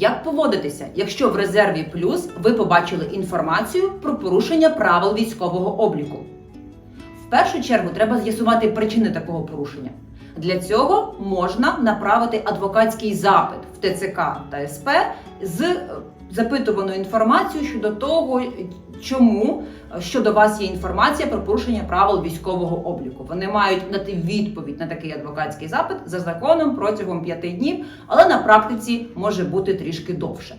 Як поводитися, якщо в резерві плюс ви побачили інформацію про порушення правил військового обліку? В першу чергу треба з'ясувати причини такого порушення. Для цього можна направити адвокатський запит в ТЦК та СП з е, запитуваною інформацією щодо того, чому щодо вас є інформація про порушення правил військового обліку. Вони мають дати відповідь на такий адвокатський запит за законом протягом п'яти днів, але на практиці може бути трішки довше.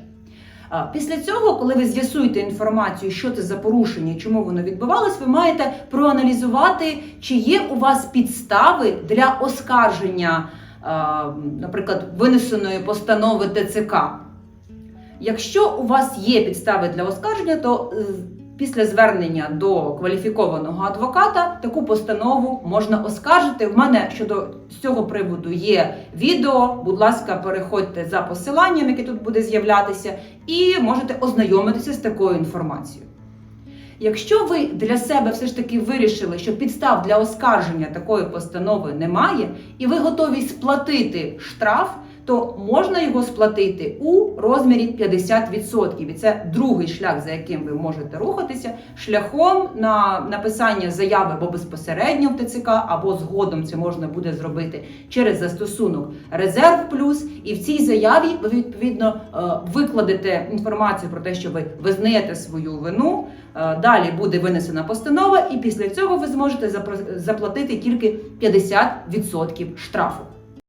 Після цього, коли ви з'ясуєте інформацію, що це за порушення і чому воно відбувалось, ви маєте проаналізувати, чи є у вас підстави для оскарження, наприклад, винесеної постанови ТЦК. Якщо у вас є підстави для оскарження, то е, після звернення до кваліфікованого адвоката таку постанову можна оскаржити. В мене щодо цього приводу є відео. Будь ласка, переходьте за посиланням, яке тут буде з'являтися, і можете ознайомитися з такою інформацією. Якщо ви для себе все ж таки вирішили, що підстав для оскарження такої постанови немає, і ви готові сплатити штраф, то можна його сплатити у розмірі 50%. І це другий шлях, за яким ви можете рухатися, шляхом на написання заяви або безпосередньо в ТЦК, або згодом це можна буде зробити через застосунок Резерв Плюс. І в цій заяві ви відповідно е, викладете інформацію про те, що ви визнаєте свою вину. Е, Далі буде винесена постанова, і після цього ви зможете заплатити тільки 50% штрафу.